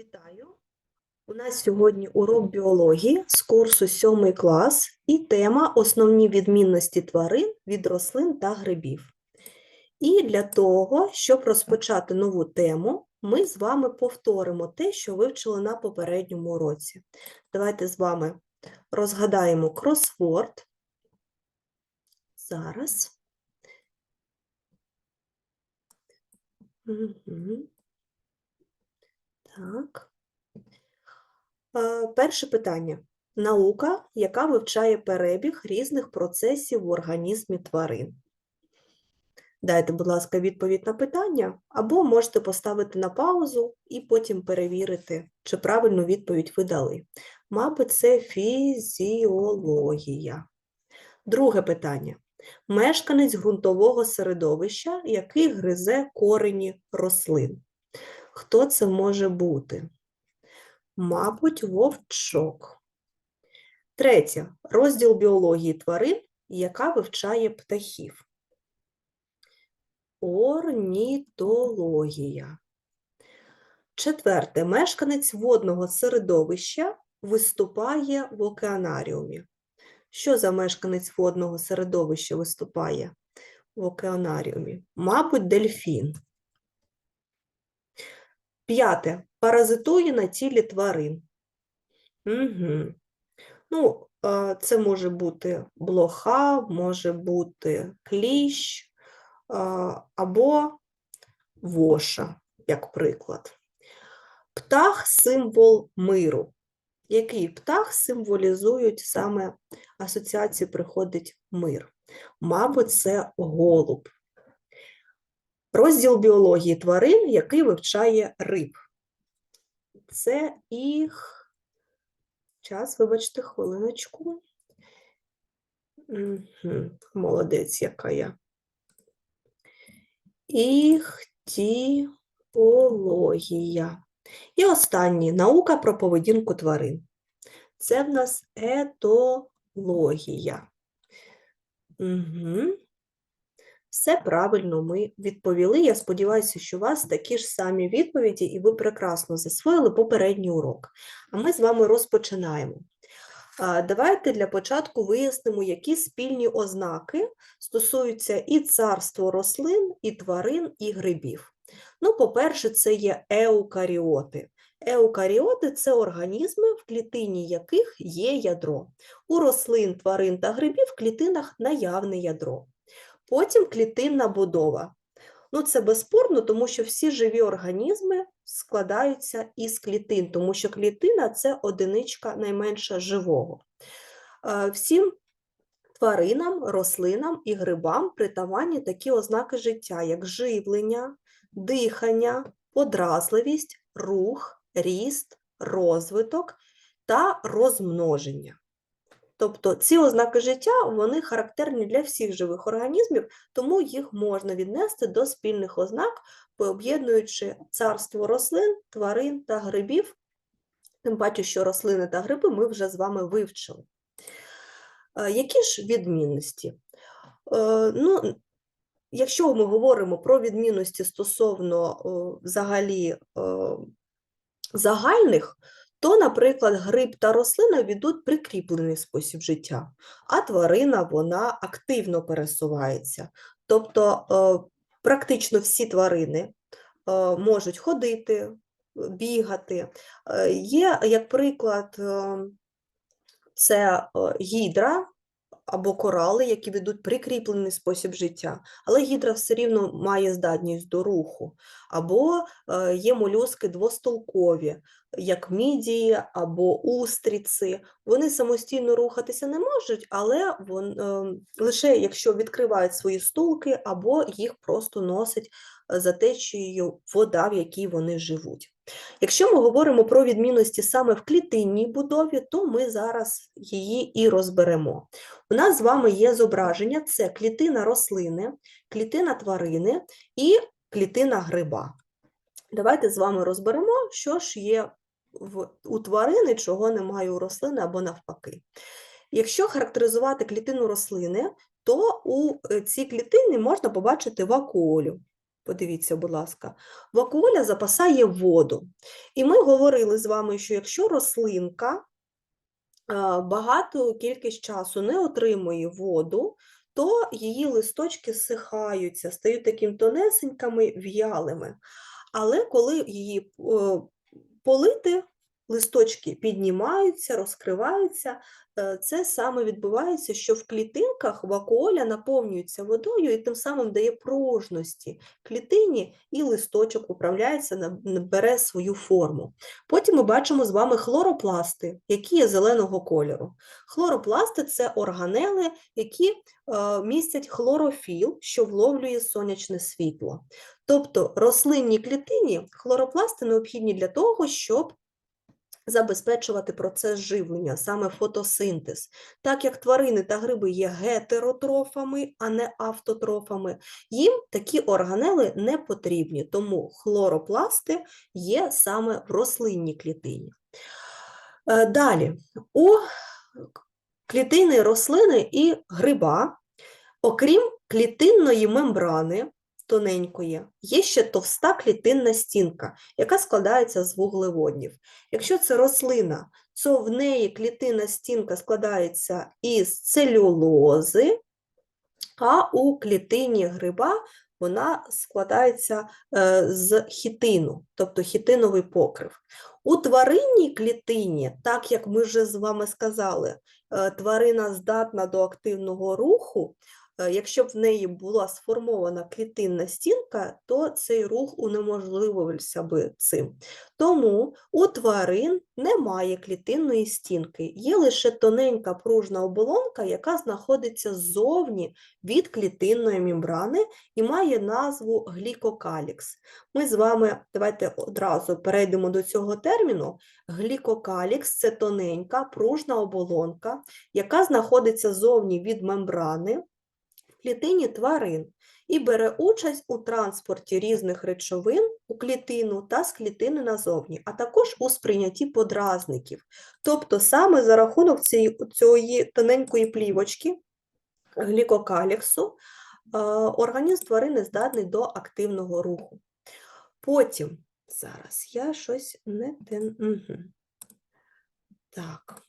Вітаю! У нас сьогодні урок біології з курсу 7 клас і тема Основні відмінності тварин від рослин та грибів. І для того, щоб розпочати нову тему, ми з вами повторимо те, що вивчили на попередньому уроці. Давайте з вами розгадаємо кросворд. Зараз. Мгм. Так. Е, Перше питання. Наука, яка вивчає перебіг різних процесів в організмі тварин. Дайте, будь ласка, відповідь на питання, або можете поставити на паузу і потім перевірити, чи правильну відповідь ви дали. Мабуть, це фізіологія. Друге питання. Мешканець ґрунтового середовища, який гризе корені рослин. Хто це може бути? Мабуть, вовчок. Третє. Розділ біології тварин, яка вивчає птахів. Орнітологія. Четверте. Мешканець водного середовища виступає в океанаріумі. Що за мешканець водного середовища виступає в океанаріумі? Мабуть, дельфін. П'яте. Паразитує на тілі тварин. Угу. Ну, е, це може бути блоха, може бути кліщ е, або воша, як приклад. Птах символ миру. Який птах символізують саме асоціації приходить мир? Мабуть, це голуб. Розділ біології тварин, який вивчає риб. Це їх. Час, вибачте, хвилиночку. Молодець, яка я. Іхтіологія. І останнє наука про поведінку тварин. Це в нас етологія. Угу. Все правильно ми відповіли. Я сподіваюся, що у вас такі ж самі відповіді, і ви прекрасно засвоїли попередній урок. А ми з вами розпочинаємо. Давайте для початку вияснимо, які спільні ознаки стосуються і царства рослин, і тварин, і грибів. Ну, по-перше, це є еукаріоти. Еукаріоти це організми, в клітині яких є ядро. У рослин, тварин та грибів в клітинах наявне ядро. Потім клітинна будова. Ну, це безспорно, тому що всі живі організми складаються із клітин, тому що клітина це одиничка найменша живого. Е, Всім тваринам, рослинам і грибам притаманні такі ознаки життя, як живлення, дихання, подразливість, рух, ріст, розвиток та розмноження. Тобто ці ознаки життя вони характерні для всіх живих організмів, тому їх можна віднести до спільних ознак, пооб'єднуючи царство рослин, тварин та грибів, тим паче, що рослини та гриби ми вже з вами вивчили. Е, Які ж відмінності? Е, Ну, Якщо ми говоримо про відмінності стосовно взагалі загальних, то, наприклад, гриб та рослина ведуть прикріплений спосіб життя, а тварина вона активно пересувається. Тобто е, практично всі тварини е, можуть ходити, бігати. Е, Є, як приклад, це гідра або корали, які ведуть прикріплений спосіб життя, але гідра все рівно має здатність до руху, або е, є молюски двостолкові, як мідії або устриці. Вони самостійно рухатися не можуть, але вон, е, лише якщо відкривають свої стулки, або їх просто носить е, за течією вода, в якій вони живуть. Якщо ми говоримо про відмінності саме в клітинній будові, то ми зараз її і розберемо. У нас з вами є зображення: це клітина рослини, клітина тварини і клітина гриба. Давайте з вами розберемо, що ж є в, у тварини, чого немає у рослини або навпаки. Якщо характеризувати клітину рослини, то у е, цій клітині можна побачити вакуолю. Подивіться, будь ласка, вакуоля запасає воду. І ми говорили з вами, що якщо рослинка а, багату кількість часу не отримує воду, то її листочки зсихаються, стають таким тонесенькими, в'ялими. Але коли її е, полити, листочки піднімаються, розкриваються. Е, Це саме відбувається, що в клітинках вакуоля наповнюється водою і тим самим дає пружності клітині, і листочок управляється, бере свою форму. Потім ми бачимо з вами хлоропласти, які є зеленого кольору. Хлоропласти це органели, які е, містять хлорофіл, що вловлює сонячне світло. Тобто рослинній клітині хлоропласти необхідні для того, щоб забезпечувати процес живлення, саме фотосинтез. Так як тварини та гриби є гетеротрофами, а не автотрофами, їм такі органели не потрібні, тому хлоропласти є саме в рослинній клітині. Е, Далі, у клітини рослини і гриба, окрім клітинної мембрани, тоненької, є ще товста клітинна стінка, яка складається з вуглеводнів. Якщо це рослина, то в неї клітинна стінка складається із целюлози, а у клітині гриба вона складається е, з хітину, тобто хітиновий покрив. У тваринній клітині, так як ми вже з вами сказали, е, тварина здатна до активного руху, якщо б в неї була сформована клітинна стінка, то цей рух унеможливився би цим. Тому у тварин немає клітинної стінки, є лише тоненька пружна оболонка, яка знаходиться ззовні від клітинної мембрани і має назву глікокалікс. Ми з вами давайте одразу перейдемо до цього терміну. Глікокалікс це тоненька пружна оболонка, яка знаходиться ззовні від мембрани клітині тварин і бере участь у транспорті різних речовин у клітину та з клітини назовні, а також у сприйнятті подразників. Тобто саме за рахунок цієї, цієї тоненької плівочки глікокаліксу е, організм тварини здатний до активного руху. Потім, зараз я щось не. Угу. Так.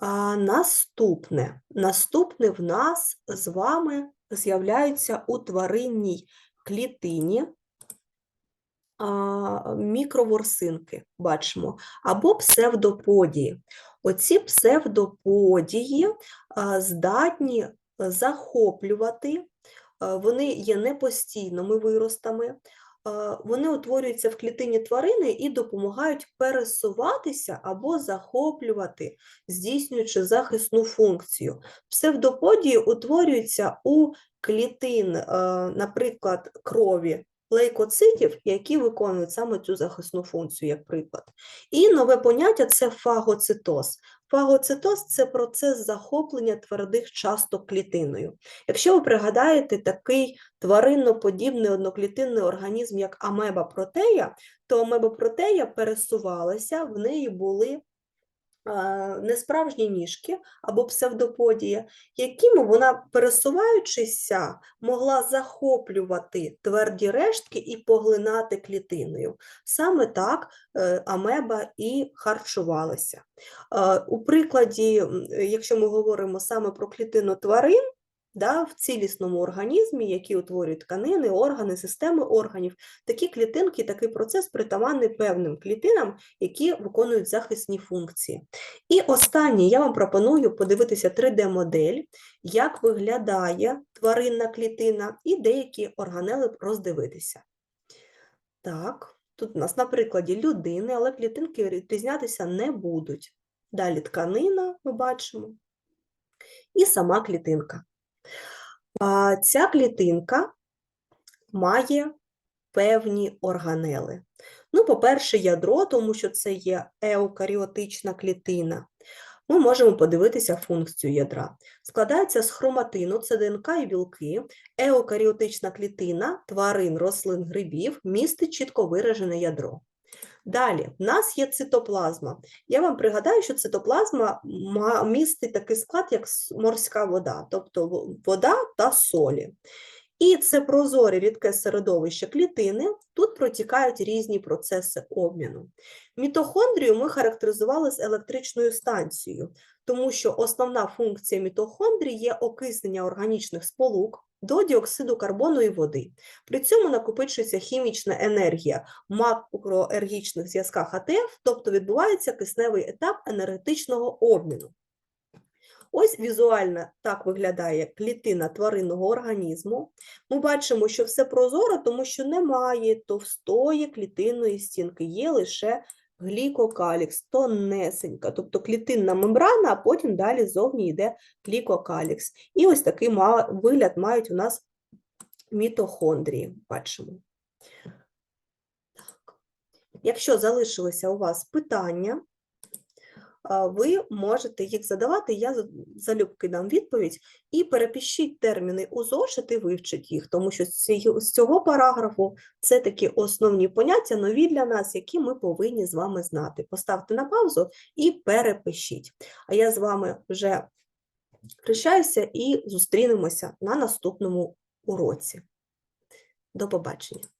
А наступне. Наступне в нас з вами з'являються у тваринній клітині а, мікроворсинки, бачимо, або псевдоподії. Оці псевдоподії а, здатні захоплювати, а, вони є непостійними виростами, вони утворюються в клітині тварини і допомагають пересуватися або захоплювати, здійснюючи захисну функцію. Псевдоподії утворюються у клітин, е, наприклад, крові лейкоцитів, які виконують саме цю захисну функцію, як приклад. І нове поняття це фагоцитоз. Фагоцитоз це процес захоплення твердих часток клітиною. Якщо ви пригадаєте такий тваринноподібний одноклітинний організм, як амеба протея, то амеба протея пересувалася, в неї були несправжні ніжки або псевдоподія, якими вона, пересуваючися, могла захоплювати тверді рештки і поглинати клітиною. Саме так е, амеба і харчувалася. Е, У прикладі, якщо ми говоримо саме про клітину тварин, да, в цілісному організмі, які утворюють тканини, органи, системи органів, такі клітинки, такий процес притаманний певним клітинам, які виконують захисні функції. І останнє я вам пропоную подивитися 3D-модель, як виглядає тваринна клітина, і деякі органели роздивитися. Так, тут у нас на прикладі людини, але клітинки відрізнятися не будуть. Далі тканина ми бачимо, і сама клітинка. Ця клітинка має певні органели. Ну, по-перше, ядро, тому що це є еукаріотична клітина. Ми можемо подивитися функцію ядра. Складається з хроматину, це ДНК і білки. Еукаріотична клітина тварин, рослин, грибів містить чітко виражене ядро. Далі, в нас є цитоплазма. Я вам пригадаю, що цитоплазма містить такий склад, як морська вода, тобто вода та солі. І це прозоре рідке середовище клітини. Тут протікають різні процеси обміну. Мітохондрію ми характеризували з електричною станцією, тому що основна функція мітохондрії є окиснення органічних сполук до діоксиду карбону і води. При цьому накопичується хімічна енергія в макроергічних зв'язках АТФ, тобто відбувається кисневий етап енергетичного обміну. Ось візуально так виглядає клітина тваринного організму. Ми бачимо, що все прозоро, тому що немає товстої клітинної стінки, є лише глікокалікс, тонесенька, тобто клітинна мембрана, а потім далі зовні йде глікокалікс. І ось такий вигляд мають у нас мітохондрії, бачимо. Так. Якщо залишилися у вас питання, ви можете їх задавати, я залюбки дам відповідь, і перепишіть терміни у зошит і вивчіть їх, тому що з цього параграфу це такі основні поняття, нові для нас, які ми повинні з вами знати. Поставте на паузу і перепишіть. А я з вами вже прощаюся і зустрінемося на наступному уроці. До побачення.